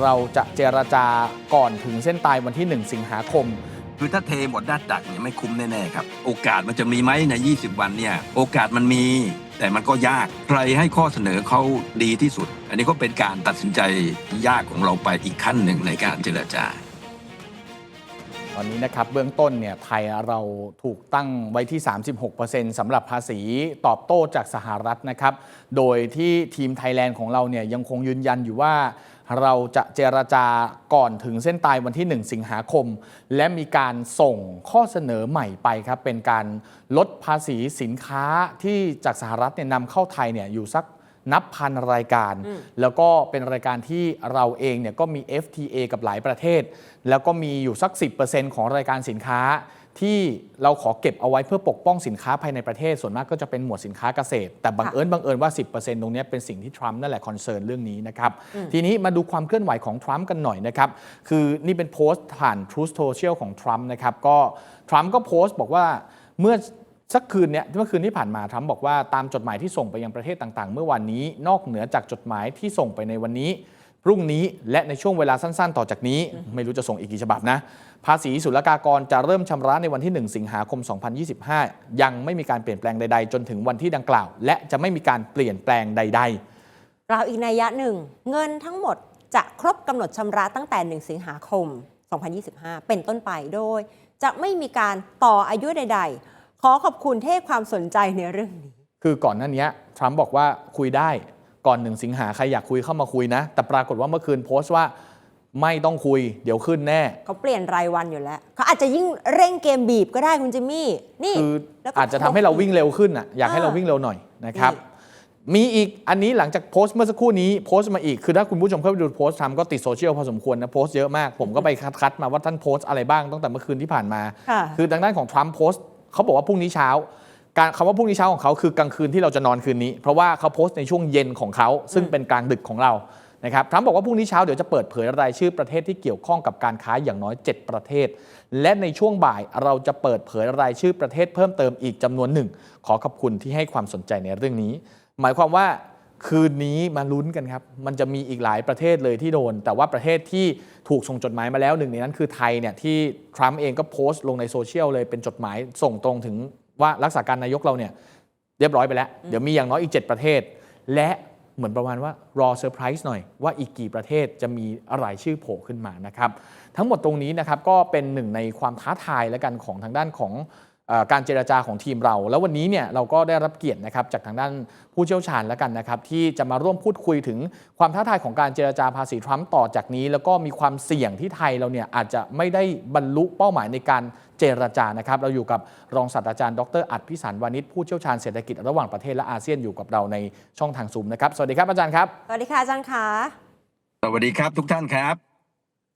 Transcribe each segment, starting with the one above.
เราจะเจรจาก่อนถึงเส้นตายวันที่ 1 สิงหาคม คือถ้าเทหมดหน้าตักเนี่ยไม่คุ้มแน่ๆครับ โอกาสมันจะมีไหมใน 20 วันเนี่ย โอกาสมันมี แต่มันก็ยาก ใครให้ข้อเสนอเขาดีที่สุด อันนี้ก็เป็นการตัดสินใจยากของเราไปอีกขั้นหนึ่งในการเจรจาตอนนี้นะครับเบื้องต้นเนี่ยไทยเราถูกตั้งไว้ที่ 36%สำหรับภาษีตอบโต้จากสหรัฐนะครับ โดยที่ทีมไทยแลนด์ของเราเนี่ยยังคงยืนยันอยู่ว่า เราจะเจรจาก่อนถึงเส้นตายวันที่ 1 สิงหาคม และมีการส่งข้อเสนอใหม่ไปครับ เป็นการลดภาษีสินค้าที่จากสหรัฐเนี่ยนำเข้าไทยเนี่ยอยู่สักนับพันรายการ แล้วก็เป็นรายการที่เราเองเนี่ยก็มี FTA กับหลายประเทศ แล้วก็มีอยู่สัก 10%ของรายการสินค้า ที่เราขอเก็บเอาไว้เพื่อปกป้องสินค้าภายในประเทศส่วนมากก็จะเป็นหมวดสินค้าเกษตร แต่บังเอิญบังเอิญว่า 10%ตรงเนี้ยเป็นสิ่งที่ทรัมป์นั่นแหละคอนเซิร์นเรื่องนี้นะครับ ทีนี้มาดูความเคลื่อนไหวของทรัมป์กันหน่อยนะครับ คือนี่เป็นโพสต์ผ่าน Truth Social ของทรัมป์นะครับก็ทรัมป์ก็โพสต์บอกว่าเมื่อสักคืนเนี้ยเมื่อคืนที่ผ่านมาทรัมป์บอกว่าตามจดหมายที่ส่งไปยังประเทศต่างๆ เมื่อวันนี้ นอกเหนือจากจดหมายที่ส่งไปในวันนี้ พรุ่งนี้และในช่วงเวลาสั้นๆ ต่อจากนี้ ไม่รู้จะส่งอีกกี่ฉบับนะ ภาษีศุลกากรจะเริ่มชำระในวันที่ 1 สิงหาคม 2025 ยังไม่มีการเปลี่ยนแปลงใดๆ จนถึงวันที่ดังกล่าว และจะไม่มีการเปลี่ยนแปลงใดๆกล่าวอีกนัยยะหนึ่ง เงินทั้งหมดจะครบกำหนดชำระตั้งแต่ 1 สิงหาคม 2025 เป็นต้นไปโดย จะไม่มีการต่ออายุใด ๆ ขอขอบคุณที่ให้ความสนใจในเรื่องนี้ คือก่อนหน้านี้ทรัมป์บอกว่าคุยได้ ก่อนหนึ่งสิงหาใครอยากคุยเข้ามาคุยนะ แต่ปรากฏว่าเมื่อคืนโพสต์ว่าไม่ต้องคุย เดี๋ยวขึ้นแน่ เขาเปลี่ยนรายวันอยู่แล้ว เขาอาจจะยิ่งเร่งเกมบีบก็ได้คุณจิมมี่ นี่คือแล้วก็อาจจะทำให้เราวิ่งเร็วขึ้นอะอยากให้อ่าเราวิ่งเร็วหน่อยนะครับนี่มีอีกอันนี้หลังจากโพสต์เมื่อสักครู่นี้โพสต์มาอีก คือถ้าคุณผู้ชมเข้าไปดูโพสต์ทำก็ติดโซเชียลพอสมควรนะโพสต์เยอะมาก ผมก็ไปคัดๆมาว่าท่านโพสต์อะไรบ้างตั้งแต่เมื่อคืนที่ผ่านมาค่ะคือทางด้านของทรัมป์โพสต์เขาบอกว่าพรุ่งนี้เช้า การคำว่าพรุ่งนี้เช้าของเขาคือกลางคืนที่เราจะนอนคืนนี้ เพราะว่าเขาโพสต์ในช่วงเย็นของเขา ซึ่งเป็นกลางดึกของเรานะครับทรัมป์บอกว่าพรุ่งนี้เช้าเดี๋ยวจะเปิดเผยรายชื่อประเทศที่เกี่ยวข้องกับการค้าอย่างน้อย 7 ประเทศ และในช่วงบ่ายเราจะเปิดเผยรายชื่อประเทศเพิ่มเติมอีกจำนวนหนึ่ง ขอขอบคุณที่ให้ความสนใจในเรื่องนี้ หมายความว่าคืนนี้มาลุ้นกันครับ มันจะมีอีกหลายประเทศเลยที่โดน แต่ว่าประเทศที่ถูกส่งจดหมายมาแล้วหนึ่งในนั้นคือไทยเนี่ยที่ทรัมป์เองก็โพสต์ลงในโซเชียลเลยเป็นจดหมายส่งตรงถึง ว่ารักษาการนายกเราเนี่ยเรียบร้อยไปแล้ว เดี๋ยวมีอย่างน้อยอีก 7 ประเทศ และเหมือนประมาณว่ารอเซอร์ไพรส์หน่อยว่าอีกกี่ประเทศจะมีรายชื่อโผล่ขึ้นมานะครับ ทั้งหมดตรงนี้นะครับก็เป็นหนึ่งในความท้าทายและกันของทางด้านของเอ่อ การเจรจาของทีมเรา แล้ววันนี้เนี่ยเราก็ได้รับเกียรตินะครับจากทางด้านผู้เชี่ยวชาญแล้วกันนะครับที่จะมาร่วมพูดคุยถึงความท้าทายของการเจรจาภาษีทรัมป์ต่อจากนี้ แล้วก็มีความเสี่ยงที่ไทยเราเนี่ยอาจจะไม่ได้บรรลุเป้าหมายในการเจรจานะครับเราอยู่กับรองศาสตราจารย์ดรอัดพิสารวานิชผู้เชี่ยวชาญเศรษฐกิจระหว่างประเทศและอาเซียนอยู่กับเราในช่องทางซูมนะครับสวัสดีครับอาจารย์ครับสวัสดีค่ะอาจารย์คะสวัสดีครับทุกท่านครับ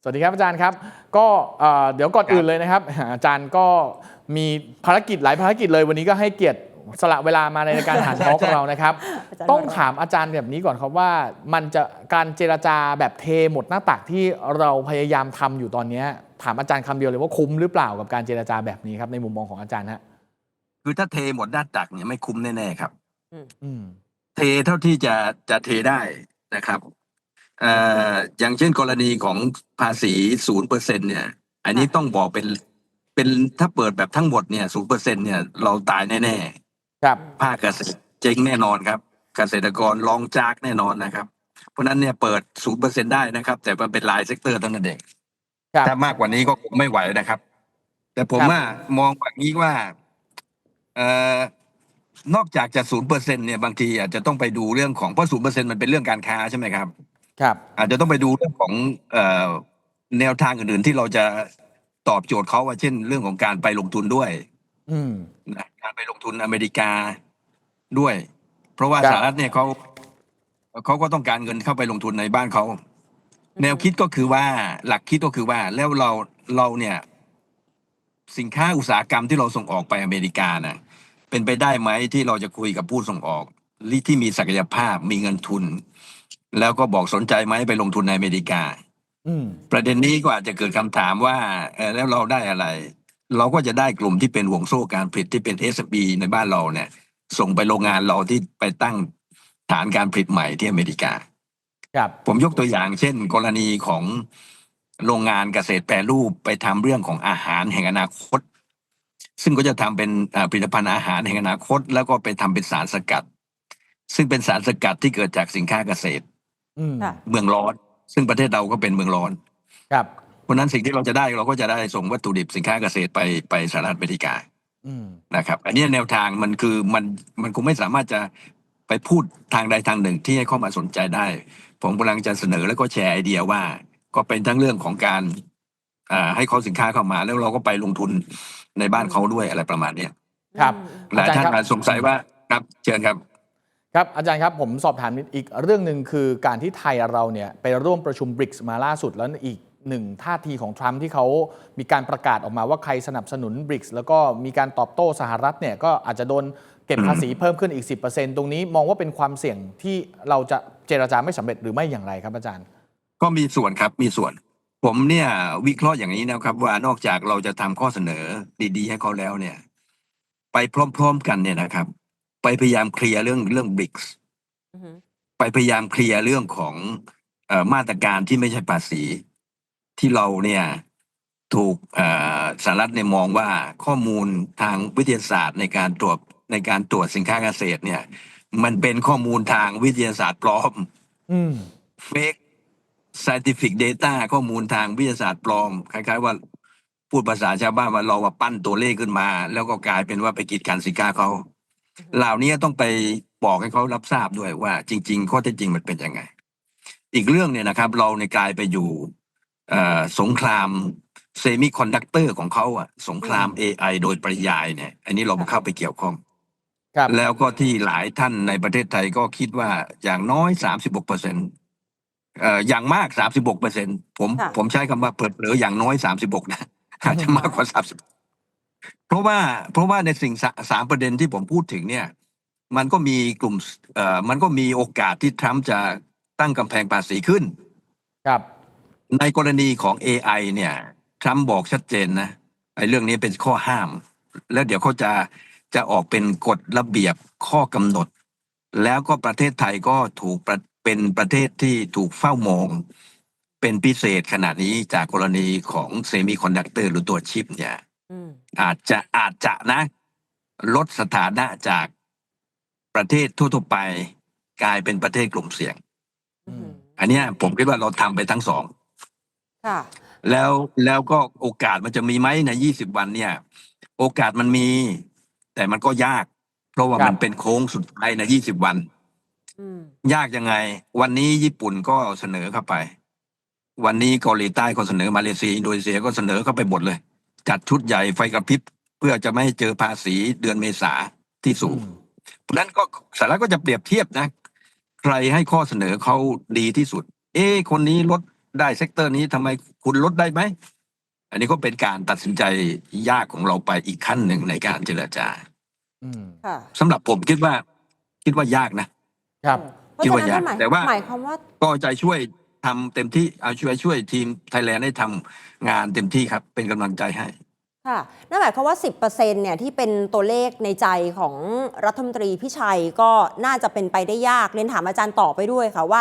สวัสดีครับอาจารย์ครับ ก็เอ่อเดี๋ยวก่อนอื่นเลยนะครับ อาจารย์ก็ มีภารกิจหลายภารกิจเลยวันนี้ก็ให้เกียรติสละเวลามาในรายการหารทอล์กของเรานะครับอาจารย์ต้องถามอาจารย์แบบนี้ก่อนครับว่ามันจะการเจรจาแบบเทหมดหน้าตักที่เราพยายามทำอยู่ตอนเนี้ยถามอาจารย์คำเดียวเลยว่าคุ้มหรือเปล่ากับการเจรจาแบบนี้ครับในมุมมองของอาจารย์ฮะคือถ้าเทหมดหน้าตักเนี่ยไม่คุ้มแน่ๆครับอืมเทเท่าที่จะจะเทได้นะครับเอ่ออย่างเช่นกรณีของภาษีศูนย์เปอร์เซ็นเนี่ย อันนี้ต้องบอกเป็น เป็นถ้าเปิดแบบทั้งหมดเนี่ยศูนย์เปอร์เซ็นเนี่ยเราตายแน่ครับๆภาคเกษตรเจ๊งแน่นอนครับ เกษตรกรลองจากแน่นอนนะครับ เพราะฉะนั้นเนี่ยเปิดศูนย์เปอร์เซ็นได้นะครับ แต่มันเป็นรายเซกเตอร์เท่านั้นเองครับถ้ามากกว่านี้ก็คงไม่ไหวนะครับ แต่ผมครับว่ามองแบบนี้ว่าเอ่อนอกจากจะศูนย์เปอร์เซ็นเนี่ยบางทีอาจจะต้องไปดูเรื่องของเพราะศูนย์เปอร์เซ็นมันเป็นเรื่องการค้าใช่ไหมครับ ครับ อาจจะต้องไปดูเรื่องของเอ่อแนวทางอื่นๆที่เราจะ ตอบโจทย์เขาว่าเช่น เรื่องของการไปลงทุนด้วย อืมนะการไปลงทุนอเมริกาด้วย เพราะว่าครับสหรัฐเนี่ยเขาเขาก็ต้องการเงินเข้าไปลงทุนในบ้านเขาแนวคิดก็คือว่าหลักคิดก็คือว่าแล้วเราเราเนี่ย สินค้าอุตสาหกรรมที่เราส่งออกไปอเมริกาน่ะเป็นไปได้ไหมที่เราจะคุยกับผู้ส่งออกที่มีศักยภาพมีเงินทุน แล้วก็บอกสนใจไหมไปลงทุนในอเมริกาอืม ประเด็นนี้ก็อาจจะเกิดคำถามว่าเอ่อแล้วเราได้อะไร เราก็จะได้กลุ่มที่เป็นห่วงโซ่การผลิตที่เป็น s อ b ในบ้านเราเนี่ย ส่งไปโรงงานเราที่ไปตั้งฐานการผลิตใหม่ที่อเมริกา ครับผมยกตัวอย่างเช่น กรณีของโรงงานเกษตรแปรรูปไปทำเรื่องของอาหารแห่งอนาคต ซึ่งก็จะทำเป็นอ่าผลิตภัณฑ์อาหารแห่งอนาคต แล้วก็ไปทำเป็นสารสกัด ซึ่งเป็นสารสกัดที่เกิดจากสินค้าเกษตรอืมค่ะเมืองร้อน ซึ่งประเทศเราก็เป็นเมืองร้อนครับเพราะฉะนั้นสิ่งที่เราจะได้เราก็จะได้ส่งวัตถุดิบสินค้าเกษตรไปไปสหรัฐอเมริกาอืมนะครับ อันนี้แนวทางมันคือมันมันคงไม่สามารถจะไปพูดทางใดทางหนึ่งที่ให้เข้ามาสนใจได้ ผมกำลังจะเสนอแล้วก็แชร์ไอเดียว่า ก็เป็นทั้งเรื่องของการอ่าให้เขาสินค้าเข้ามาแล้วเราก็ไปลงทุนในบ้านเขาด้วยอะไรประมาณเนี้ยครับอืมหลายท่านอาจารย์ครับอาจสงสัยว่าครับเชิญครับ ครับอาจารย์ครับผมสอบถามนิดอีกเรื่องหนึ่งคือการที่ไทยเราเนี่ยไปร่วมประชุมบริกส์มาล่าสุดแล้วอีกหนึ่งท่าทีของทรัมป์ที่เขามีการประกาศออกมาว่าใครสนับสนุนบริกส์แล้วก็มีการตอบโต้สหรัฐเนี่ยก็อาจจะโดนเก็บภาษีเพิ่มขึ้นอีก 10%ตรงนี้มองว่าเป็นความเสี่ยงที่เราจะเจรจาไม่สำเร็จหรือไม่อย่างไรครับอาจารย์ ก็มีส่วนครับมีส่วน ผมเนี่ยวิเคราะห์อย่างนี้นะครับ ว่านอกจากเราจะทำข้อเสนอดีๆให้เขาแล้วเนี่ย ไปพร้อม ๆ กันเนี่ยนะครับ พยายามเคลียร์เรื่องเรื่องบริกส์อืมไปพยายามเคลียร์เรื่องของเออมาตรการที่ไม่ใช่ภาษี ที่เราเนี่ยถูกเอ่อสหรัฐเนี่ยมองว่าข้อมูลทางวิทยาศาสตร์ในการตรวจในการตรวจสินค้าเกษตรเนี่ย มันเป็นข้อมูลทางวิทยาศาสตร์ปลอมอืม fake scientific data ข้อมูลทางวิทยาศาสตร์ปลอม คล้าย ๆ ว่าพูดภาษาชาวบ้านว่าเราว่าปั้นตัวเลขขึ้นมา แล้วก็กลายเป็นว่าไปกีดกันสินค้าเขา เหล่านี้ต้องไปบอกให้เขารับทราบด้วยว่า จริง ๆ ข้อเท็จจริงมันเป็นยังไง อีกเรื่องเนี่ยนะครับ เราในยกลายไปอยู่เอ่อสงครามเซมิคอนดักเตอร์ของเขาอะสงคราม AI โดยปริยายเนี่ย อันนี้เราเข้าไปเกี่ยวข้องครับแล้วก็ที่หลายท่านในประเทศไทยก็คิดว่าอย่างน้อยสามสิบกเปอร์เซ็นเอ่ออย่างมากสามสิบกเปอร์เซ็นผมค่ะผมใช้คำว่าเปิดเผยอย่างน้อยสามสิบกนะอาจจะมากกว่าสามสิบ เพราะว่าเพราะว่าในสิ่งสาสามประเด็นที่ผมพูดถึงเนี่ย มันก็มีกลุ่มเอ่อมันก็มีโอกาสที่ทรัมป์จะตั้งกำแพงภาษีขึ้น ครับ ในกรณีของ AI เนี่ยทรัมป์บอกชัดเจนนะไอ้เรื่องนี้เป็นข้อห้าม แล้วเดี๋ยวเขาจะจะออกเป็นกฎระเบียบข้อกำหนด แล้วก็ประเทศไทยก็ถูกประเป็นประเทศที่ถูกเฝ้ามอง เป็นพิเศษขนาดนี้จากกรณีของเซมิคอนดักเตอร์หรือตัวชิปเนี่ย อืมอาจจะอาจจะนะ ลดสถานะจากประเทศทั่วๆไป กลายเป็นประเทศกลุ่มเสี่ยงอืมอันเนี้ยผมคิดว่าเราทำไปทั้งสองค่ะแล้วแล้วก็โอกาสมันจะมีไหมในยี่สิบวันเนี่ย โอกาสมันมี แต่มันก็ยาก เพราะว่าครับมันเป็นโค้งสุดท้ายในยี่สิบวันอืมยากยังไง วันนี้ญี่ปุ่นก็เสนอเข้าไป วันนี้เกาหลีใต้ก็เสนอมาเลเซียอินโดนีเซียก็เสนอเข้าไปหมดเลย จัดชุดใหญ่ไฟกระพริบเพื่อจะไม่ให้เจอภาษีเดือนเมษาที่สูง เพราะฉะนั้นก็สาระก็จะเปรียบเทียบนะ ใครให้ข้อเสนอเขาดีที่สุด เอ๊ะคนนี้ลดได้เซกเตอร์นี้ทำไมคุณลดได้ไหม อันนี้ก็เป็นการตัดสินใจยากของเราไปอีกขั้นหนึ่งในการเจรจาอืมค่ะสำหรับผมคิดว่า คิดว่ายากนะครับเพราะฉะนั้นคิดว่านั่นหมายแต่ว่าหมายความว่าก็ใจช่วย ทำเต็มที่เอาช่วยช่วยทีมไทยแลนด์ให้ทำงานเต็มที่ครับ เป็นกำลังใจให้ค่ะนั่นหมายความว่า 10%เนี่ยที่เป็นตัวเลขในใจของรัฐมนตรีพิชัยก็น่าจะเป็นไปได้ยาก เรียนถามอาจารย์ต่อไปด้วยค่ะว่า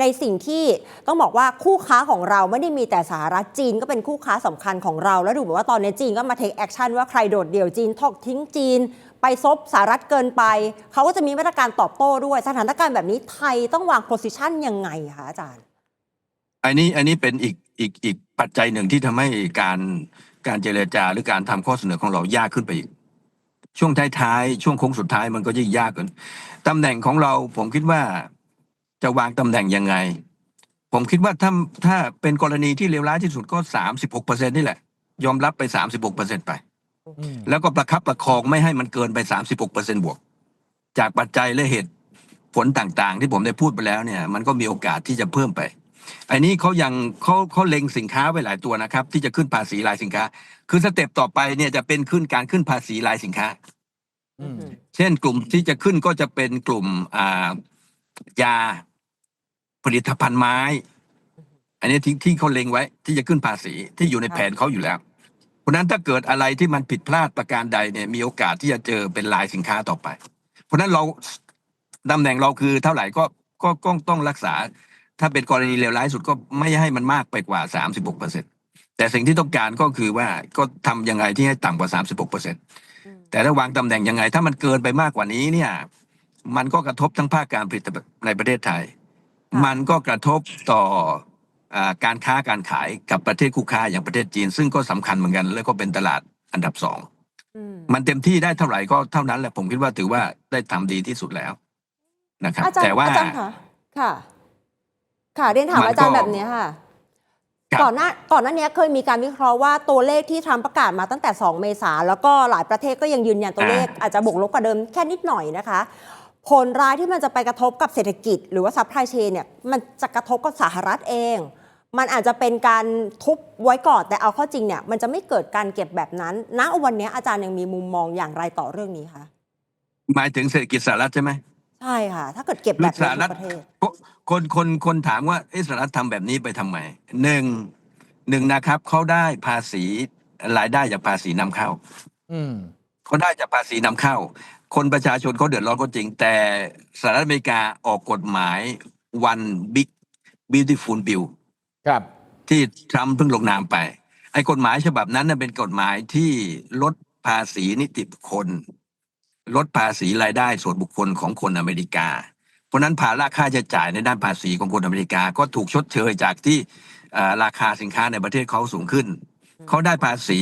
ในสิ่งที่ต้องบอกว่าคู่ค้าของเราไม่ได้มีแต่สหรัฐจีนก็เป็นคู่ค้าสำคัญของเรา แล้วดูเหมือนว่าตอนนี้จีนก็มาเทคแอคชั่นว่าใครโดดเดี่ยวจีนทอกทิ้งจีน ไปซบสหรัฐเกินไป เขาก็จะมีมาตรการตอบโต้ด้วย สถานการณ์แบบนี้ไทยต้องวางโพสิชันยังไงคะอาจารย์ อันนี้อันนี้เป็นอีกอีกอีกปัจจัยหนึ่งที่ทำให้การการเจรจาหรือการทำข้อเสนอของเรายากขึ้นไปอีก ช่วงท้ายๆช่วงโค้งสุดท้ายมันก็ยิ่งยากขึ้นตำแหน่งของเราผมคิดว่าจะวางตำแหน่งยังไง ผมคิดว่าถ้าถ้าเป็นกรณีที่เลวร้ายที่สุดก็สามสิบหกเปอร์เซ็นนี่แหละ ยอมรับไปสามสิบหกเปอร์เซ็นไปอืมแล้วก็ประคับประคองไม่ให้มันเกินไป36เปอร์เซ็นบวก จากปัจจัยและเหตุผลต่างๆ ที่ผมได้พูดไปแล้วเนี่ย มันก็มีโอกาสที่จะเพิ่มไป อันนี้เขายังเขาเขาเล็งสินค้าไว้หลายตัวนะครับ ที่จะขึ้นภาษีรายสินค้า คือสเต็ปต่อไปเนี่ยจะเป็นขึ้นการขึ้นภาษีรายสินค้าอืมเช่นกลุ่มที่จะขึ้นก็จะเป็นกลุ่มอ่ายาผลิตภัณฑ์ไม้ อันนี้ที่ที่เขาเล็งไว้ ที่จะขึ้นภาษีที่อยู่ในแผนเขาอยู่แล้วเพราะฉะนั้นถ้าเกิดอะไรที่มันผิดพลาดประการใดเนี่ยมีโอกาสที่จะเจอเป็นลายสินค้าต่อไป เพราะฉะนั้นเราตำแหน่งเราคือเท่าไหร่ก็ก็ก็ต้องรักษา ถ้าเป็นกรณีเลวร้ายสุดก็ไม่ให้มันมากไปกว่า 36เปอร์เซ็นแต่สิ่งที่ต้องการก็คือว่าก็ทำยังไงที่ให้ต่ำกว่า 36เปอร์เซ็นแต่ถ้าวางตำแหน่งยังไง ถ้ามันเกินไปมากกว่านี้เนี่ย มันก็กระทบทั้งภาคการผลิตในประเทศไทยค่ะมันก็กระทบต่ออาการค้าการขายกับประเทศคู่ค้าอย่างประเทศจีน ซึ่งก็สำคัญเหมือนกัน แล้วก็เป็นตลาดอันดับสองอืมมันเต็มที่ได้เท่าไหร่ก็เท่านั้นแหละผมคิดว่าถือว่าได้ทำดีที่สุดแล้วนะครับอาจารย์แต่ว่าอาจารย์ค่ะ ค่ะค่ะเรียนถามมันก็อาจารย์แบบนี้ค่ะครับก่อนหน้าก่อนหน้านี้เคยมีการวิเคราะห์ว่าตัวเลขที่ทรัมป์ประกาศมาตั้งแต่ 2 เมษาแล้วก็หลายประเทศก็ยังยืนยันตัวเลข อาจจะบวกลบกว่าเดิมแค่นิดหน่อยนะคะ ผลร้ายที่มันจะไปกระทบกับเศรษฐกิจ หรือว่าซัพพลายเชนเนี่ยมันจะกระทบกับสหรัฐเองมันอาจจะเป็นการทุบไว้ก่อนแต่เอาเข้อจริงเนี่ย มันจะไม่เกิดการเก็บแบบนั้นณวันนี้อาจารย์ยังมีมุมมองอย่างไรต่อเรื่องนี้คะหมายถึงเศรษฐกิจสหรัฐใช่ไหม ใช่ค่ะ ถ้าเกิดเก็บแบบสนี้หรัทุฐกประเทศ คนคนคนถามว่าเอะสหรัฐทำแบบนี้ไปทำไมหนึ่งหนึ่งนะครับเขาได้ภาษีรายได้จากภาษีนำเข้าอืม เขาได้จากภาษีนำเข้า คนประชาชนเขาเดือดร้อนก็จริง แต่สหรัฐอเมริกาออกกฎหมาย one big beautiful bill ครับ ที่ทรัมป์เพิ่งลงนามไป ไอ้กฎหมายฉบับนั้นน่ะเป็นกฎหมายที่ลดภาษีนิติบุคคล ลดภาษีรายได้ส่วนบุคคลของคนอเมริกา เพราะฉะนั้นภาระค่าใช้จ่ายในด้านภาษีของคนอเมริกา ก็ถูกชดเชยจากที่เอ่อราคาสินค้าในประเทศเขาสูงขึ้น เขาได้ภาษี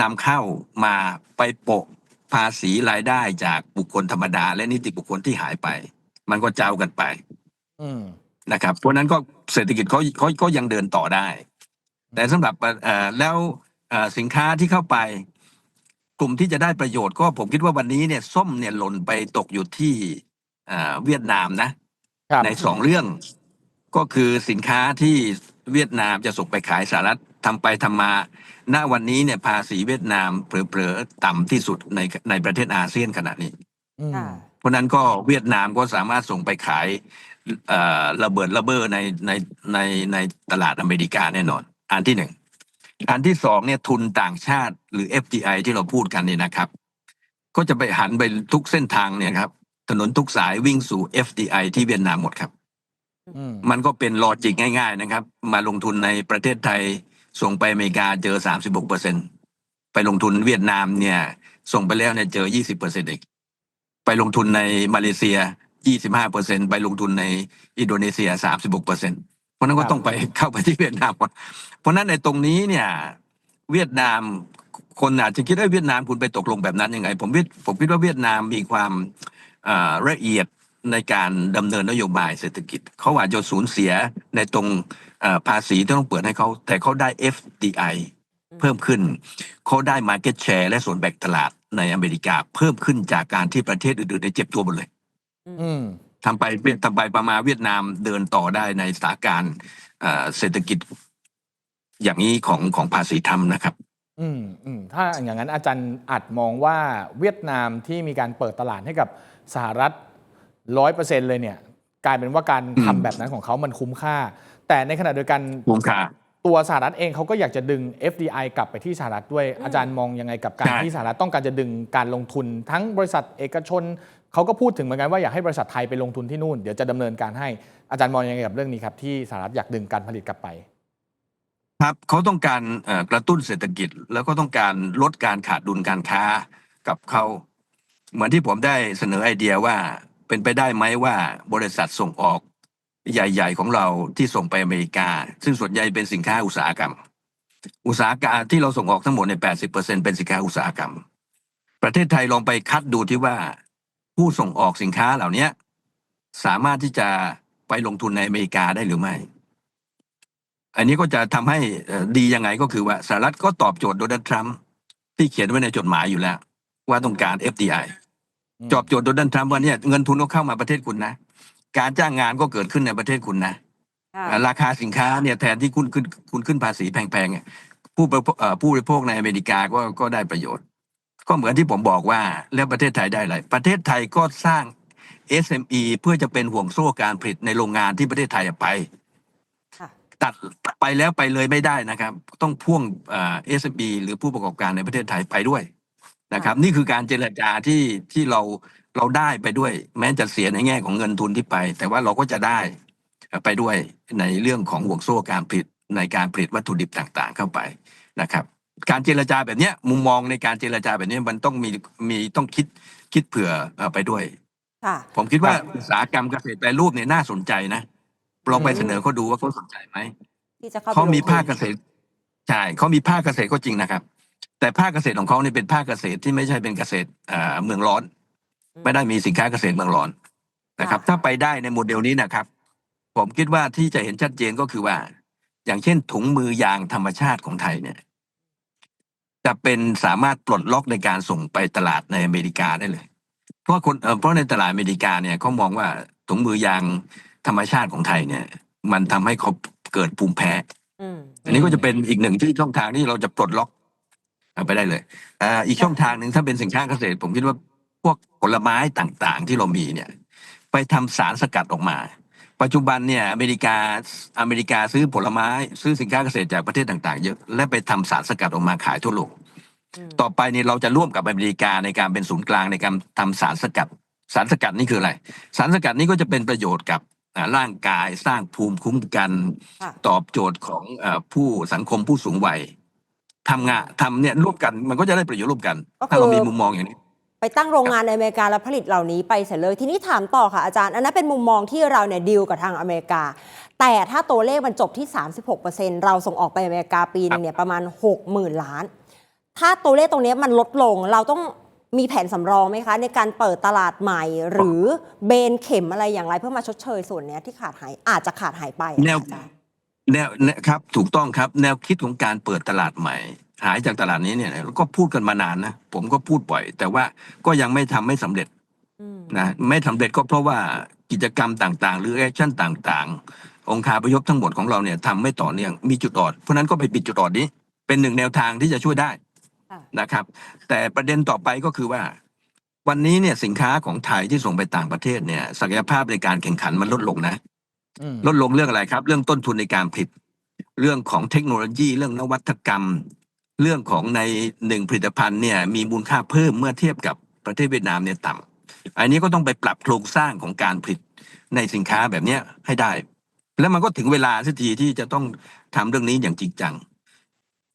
นำเข้ามาไปโปะภาษีรายได้จากบุคคลธรรมดา และนิติบุคคลที่หายไป มันก็เจ้ากันไปอืมนะครับ เพราะฉะนั้นก็เศรษฐกิจเขาเขาก็ยังเดินต่อได้ แต่สำหรับเอ่อแล้วเอ่อสินค้าที่เข้าไปก ลุ่มที่จะได้ประโยชน์ก็ผมคิดว่าวันนี้เนี่ยส้มเนี่ยหล่นไปตกอยู่ที่เอ่อเวียดนามนะครับในสองเรื่องก็คือสินค้าที่เวียดนามจะส่งไปขายสหรัฐทำไปทำมา ณ วันนี้เนี่ยภาษีเวียดนามเผลอๆต่ำที่สุดในในประเทศอาเซียนขณะนี้อืมค่ะเพราะฉะนั้นก็เวียดนามก็สามารถส่งไปขายเอ่อระเบิดระเบ้อในในในในตลาดอเมริกาแน่นอน อันที่หนึ่ง อันที่สองเนี่ยทุนต่างชาติหรือ FDI ที่เราพูดกันเนี่ยนะครับ ก็จะไปหันไปทุกเส้นทางเนี่ยครับ ถนนทุกสายวิ่งสู่ FDI ที่เวียดนามหมดครับอืมมันก็เป็นลอจิกง่ายๆนะครับ มาลงทุนในประเทศไทยส่งไปอเมริกาเจอ36เปอร์เซ็นไปลงทุนเวียดนามเนี่ย ส่งไปแล้วเนี่ยเจอ20เปอร์เซ็นต์อีกไปลงทุนในมาเลเซีย25เปอร์เซ็นไปลงทุนในอินโดนีเซีย36เปอร์เซ็นเพ ราะนั้นก็ต้องไปเข้าไปที่เวียดนามก่อนเพราะฉะนั้นในตรงนี้เนี่ย เวียดนามคนอาจจะคิดว่าเวียดนามคุณไปตกลงแบบนั้นยังไง ผมวิผมคิดว่าเวียดนามมีความเอ่อละเอียดในการดำเนินนโยบายเศรษฐกิจเขาอาจจะสูญเสียในตรงเอ่อภาษีที่ต้องเปิดให้เขาแต่เขาได้ FDI เพิ่มขึ้นเขาได้ Market Share และส่วนแบ่งตลาดในอเมริกา เพิ่มขึ้นจากการที่ประเทศอื่นๆได้เจ็บตัวหมดเลยอืม ทำไปเวียดทำไปประมาณเวียดนามเดินต่อได้ในสถานการณ์เอ่อเศรษฐกิจอย่างนี้ของของภาษีธรรมนะครับ อืมอืมถ้าอย่างนั้นอาจารย์อาจมองว่าเวียดนามที่มีการเปิดตลาดให้กับสหรัฐร้อยเปอร์เซ็นเลยเนี่ย กลายเป็นว่าการอืมทำแบบนั้นของเขามันคุ้มค่า แต่ในขณะเดียวกันคุ้มค่าตัวสหรัฐเองเขาก็อยากจะดึง FDI กลับไปที่สหรัฐด้วยอืมอาจารย์มองยังไงกับการใช่ที่สหรัฐต้องการจะดึงการลงทุน ทั้งบริษัทเอกชน เขาก็พูดถึงเหมือนกันว่าอยากให้บริษัทไทยไปลงทุนที่นู่นเดี๋ยวจะดำเนินการให้อาจารย์มองยังไงกับเรื่องนี้ครับที่สหรัฐอยากดึงการผลิตกลับไป ครับเขาต้องการกระตุ้นเศรษฐกิจ แล้วก็ต้องการลดการขาดดุลการค้ากับเขาเหมือนที่ผมได้เสนอไอเดียว่าเป็นไปได้ไหมว่าบริษัทส่งออกใหญ่ ๆ ของเราที่ส่งไปอเมริกา ซึ่งส่วนใหญ่เป็นสินค้าอุตสาหกรรม อุตสาหกรรมที่เราส่งออกทั้งหมดในแปดสิบเปอร์เซ็นเป็นสินค้าอุตสาหกรรม ประเทศไทยลองไปคัดดูที่ว่า ผู้ส่งออกสินค้าเหล่านี้สามารถที่จะไปลงทุนในอเมริกาได้หรือไม่ อันนี้ก็จะทำให้เอ่อดียังไงก็คือว่าสหรัฐก็ตอบโจทย์โดนัลด์ทรัมป์ที่เขียนไว้ในจดหมายอยู่แล้ว ว่าต้องการ FDI อืมตอบโจทย์โดนัลด์ทรัมป์ว่าเนี่ยเงินทุนก็เข้ามาประเทศคุณนะ การจ้างงานก็เกิดขึ้นในประเทศคุณนะค่ะอ่าราคาสินค้าเนี่ยแทนที่คุณขึ้นคุณขึ้นภาษีแพงๆเนี่ยผู้บริโภคเอ่อผู้บริโภคในอเมริกาก็ก็ได้ประโยชน์ ก็เหมือนที่ผมบอกว่าแล้วประเทศไทยได้อะไร ประเทศไทยก็สร้าง SME เพื่อจะเป็นห่วงโซ่การผลิตในโรงงานที่ประเทศไทยไปค่ะตัดไปแล้วไปเลยไม่ได้นะครับ ต้องพ่วงเอ่อ SME หรือผู้ประกอบการในประเทศไทยไปด้วยนะครับ นี่คือการเจรจาที่ที่เราเราได้ไปด้วย แม้จะเสียในแง่ของเงินทุนที่ไป แต่ว่าเราก็จะได้ไปด้วยในเรื่องของห่วงโซ่การผลิตในการผลิตวัตถุดิบต่างๆเข้าไปนะครับ การเจรจาแบบเนี้ยมุมมองในการเจรจาแบบเนี้ยมันต้องมีมีต้องคิดคิดเผื่อเอ่อไปด้วย ค่ะ ผมคิดว่าครับอุตสาหกรรมเกษตรแปรรูปเนี่ยน่าสนใจนะลองไปเสนอเขาดูว่าเขาสนใจไหมที่จะเข้าไปเขามีลงทุนภาคเกษตรใช่เขามีภาคเกษตรก็จริงนะครับ แต่ภาคเกษตรของเขาเนี่ยเป็นภาคเกษตรที่ไม่ใช่เป็นเกษตรเอ่อเมืองร้อน ไม่ได้มีสินค้าเกษตรเมืองร้อนนะครับค่ะถ้าไปได้ในโมเดลนี้นะครับ ผมคิดว่าที่จะเห็นชัดเจนก็คือว่า อย่างเช่นถุงมือยางธรรมชาติของไทยเนี่ย จะเป็นสามารถปลดล็อกในการส่งไปตลาดในอเมริกาได้เลย เพราะคนเอ่อเพราะในตลาดอเมริกาเนี่ยเขามองว่าถุงมือยางธรรมชาติของไทยเนี่ย มันทำให้เขาเกิดภูมิแพ้อืมอันนี้ก็จะเป็นอีกหนึ่งที่ช่องทางที่เราจะปลดล็อกเอาไปได้เลยอ่าอีกช่องทางหนึ่งถ้าเป็นสินค้าเกษตร ผมคิดว่าพวกผลไม้ต่างๆ ที่เรามีเนี่ย ไปทำสารสกัดออกมา ปัจจุบันเนี่ยอเมริกาอเมริกาซื้อผลไม้ ซื้อสินค้าเกษตรจากประเทศต่าง ๆ เยอะและไปทำสารสกัดออกมาขายทั่วโลกอืมต่อไปเนี่ยเราจะร่วมกับอเมริกาในการเป็นศูนย์กลางในการทำสารสกัด สารสกัดนี่คืออะไร สารสกัดนี้ก็จะเป็นประโยชน์กับอ่าร่างกายสร้างภูมิคุ้มกันค่ะตอบโจทย์ของเออผู้สังคมผู้สูงวัยทำงานทำเนี่ยร่วมกันมันก็จะได้ประโยชน์ร่วมกันก็คือถ้าเรามีมุมมองอย่างนี้ ไปตั้งโรงงานในอเมริกาแล้วผลิตเหล่านี้ไปเสร็จเลยทีนี้ถามต่อค่ะอาจารย์ อันนั้นเป็นมุมมองที่เราเนี่ยดีลกับทางอเมริกา แต่ถ้าตัวเลขมันจบที่ 36%เราส่งออกไปอเมริกาปีนึงเนี่ยประมาณ 60,000 ล้าน ถ้าตัวเลขตรงนี้มันลดลงเราต้องมีแผนสำรองไหมคะ ในการเปิดตลาดใหม่ หรือเบนเข็มอะไรอย่างไรเพื่อมาชดเชยส่วนเนี้ยที่ขาดหายอาจจะขาดหายไปแนวแนวครับถูกต้องครับแนวคิดของการเปิดตลาดใหม่ หายจากตลาดนี้เนี่ยก็พูดกันมานานนะผมก็พูดบ่อย แต่ว่าก็ยังไม่ทำไม่สำเร็จอืมนะไม่สำเร็จก็เพราะว่ากิจกรรมต่างๆ หรือแอคชั่นต่างๆ องค์คาพยพทั้งหมดของเราเนี่ยทำไม่ต่อเนื่องมีจุดอ่อนเพราะฉะนั้นก็ไปปิดจุดอ่อนนี้ เป็นหนึ่งแนวทางที่จะช่วยได้ค่ะนะครับ แต่ประเด็นต่อไปก็คือว่า วันนี้เนี่ยสินค้าของไทยที่ส่งไปต่างประเทศเนี่ยศักยภาพในการแข่งขันมันลดลงนะอืมลดลงเรื่องอะไรครับ เรื่องต้นทุนในการผลิต เรื่องของเทคโนโลยี เรื่องนวัตกรรม เรื่องของในหนึ่งผลิตภัณฑ์เนี่ยมีมูลค่าเพิ่มเมื่อเทียบกับประเทศเวียดนามเนี่ยต่ำอันนี้ก็ต้องไปปรับโครงสร้างของการผลิตในสินค้าแบบเนี้ยให้ได้ แล้วมันก็ถึงเวลาสักทีที่จะต้องทำเรื่องนี้อย่างจริงจัง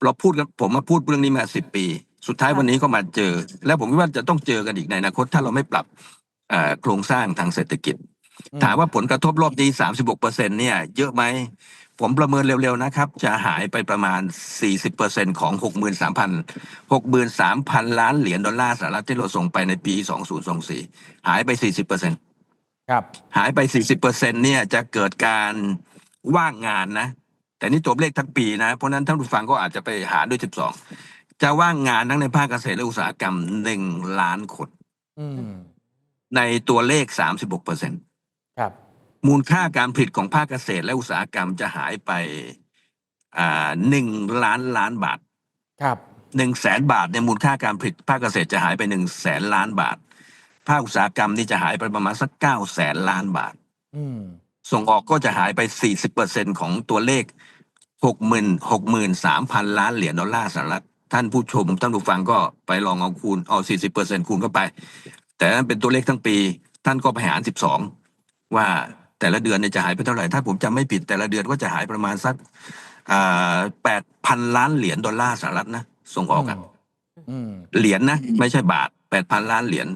เราพูดกันผมมาพูดเรื่องนี้มาสิบปี สุดท้ายวันนี้ก็มาเจอ แล้วผมคิดว่าจะต้องเจอกันอีกในอนาคต ถ้าเราไม่ปรับเอ่อโครงสร้างทางเศรษฐกิจ ถามว่าผลกระทบรอบนี้36เปอร์เซ็นเนี่ยเยอะไหม ผมประเมินเร็วๆนะครับ จะหายไปประมาณ 40เปอร์เซ็นของ 63,000 63,000 ล้านเหรียญดอลลาร์สหรัฐที่เราส่งไปในปี 2024 หายไป 40เปอร์เซ็นครับ หายไป 40เปอร์เซ็นเนี่ยจะเกิดการว่างงานนะ แต่นี่ตัวเลขทั้งปีนะ เพราะฉะนั้นท่านผู้ฟังก็อาจจะไปหาด้วย 12 จะว่างงานทั้งในภาคเกษตรและอุตสาหกรรม 1 ล้านคนอืมในตัวเลข 36เปอร์เซ็นครับ มูลค่าการผลิตของภาคเกษตรและอุตสาหกรรมจะหายไปอ่าหนึ่งล้านล้านบาท ครับหนึ่งแสนบาทในยมูลค่าการผลิตภาคเกษตรจะหายไปหนึ่งแสนล้านบาท ภาคอุตสาหกรรมนี่จะหายไปประมาณสักเก้าแสนล้านบาทอืมส่งออกก็จะหายไปสี่สิบเปอร์เซ็นของตัวเลขหกหมื่นหกหมื่นสามพันล้านเหรียญดอลลาร์สหรัฐท่านผู้ชมท่านผู้ฟังก็ไปลองเอาคูณเอาสี่สิบเปอร์เซ็นคูณเข้าไป แต่นั่นเป็นตัวเลขทั้งปี ท่านก็ไปหารสิบสองว่า แต่ละเดือนเนี่ยจะหายไปเท่าไหร่ ถ้าผมจำไม่ผิดแต่ละเดือนก็จะหายประมาณสักแปดพันล้านเหรียญดอลลาร์สหรัฐนะส่งออกอะอืมเหรียญนะ ไม่ใช่บาทแปดพันล้านเหรียญ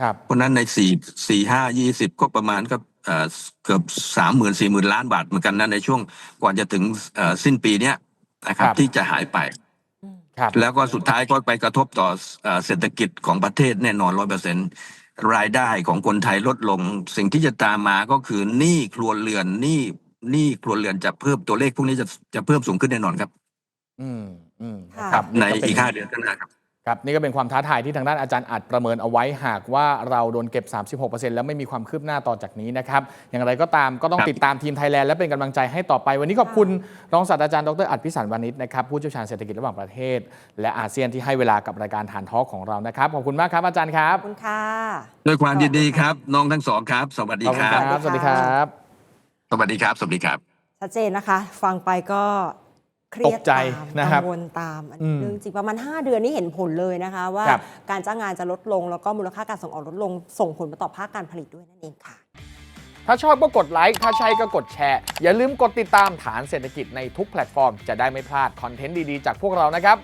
ครับเพราะฉะนั้นในสี่สี่ห้ายี่สิบก็ประมาณก็เอ่อเกือบสามหมื่นสี่หมื่นล้านบาทเหมือนกันนะในช่วงก่อนจะถึงเอ่อสิ้นปีเนี้ยนะครับครับที่จะหายไปอืมครับแล้วก็สุดท้ายก็ไปกระทบต่อเอ่อเศรษฐกิจของประเทศแน่นอนร้อยเปอร์เซ็น รายได้ของคนไทยลดลง สิ่งที่จะตามมาก็คือหนี้ครัวเรือนหนี้หนี้ครัวเรือนจะเพิ่มตัวเลขพวกนี้จะจะเพิ่มสูงขึ้นแน่นอนครับ อืมอืมค่ะครับในก็เป็อีกห้าเดือนข้างหน้าครับ ครับนี่ก็เป็นความท้าทายที่ทางด้านอาจารย์อัดประเมินเอาไว้หากว่าเราโดนเก็บ 36%แล้วไม่มีความคืบหน้าต่อจากนี้นะครับ อย่างไรก็ตามก็ต้องครับติดตามทีมไทยแลนด์และเป็นกำลังใจให้ต่อไป วันนี้ขอบคุณรองศาสตราจารย์ดรอัดพิสันวานิชนะครับผู้เชี่ยวชาญเศรษฐกิจระหว่างประเทศ และอาเซียนที่ให้เวลากับรายการฐานทอล์กของเรานะครับขอบคุณมากครับอาจารย์ครับขอบคุณค่ะด้วยความยินดีครับน้องทั้งสองครับ สวัสดีขอบคคุณรับครับสวัสดีครับ สวัสดีครับสวัสดีครับชัดเจนนะคะ ฟังไปก็เครียด ตกใจตามนะครับกังวลตามอันอืนี้มเรื่องจริงประมาณ 5 เดือนนี่เห็นผลเลยนะคะ ว่าครับการจ้างงานจะลดลง แล้วก็มูลค่าการส่งออกลดลง ส่งผลมาต่อภาคการผลิตด้วยนั่นเองค่ะ ถ้าชอบก็กดไลค์ถ้าใช่ก็กดแชร์ อย่าลืมกดติดตามฐานเศรษฐกิจในทุกแพลตฟอร์ม จะได้ไม่พลาดคอนเทนต์ดีๆจากพวกเรานะครับ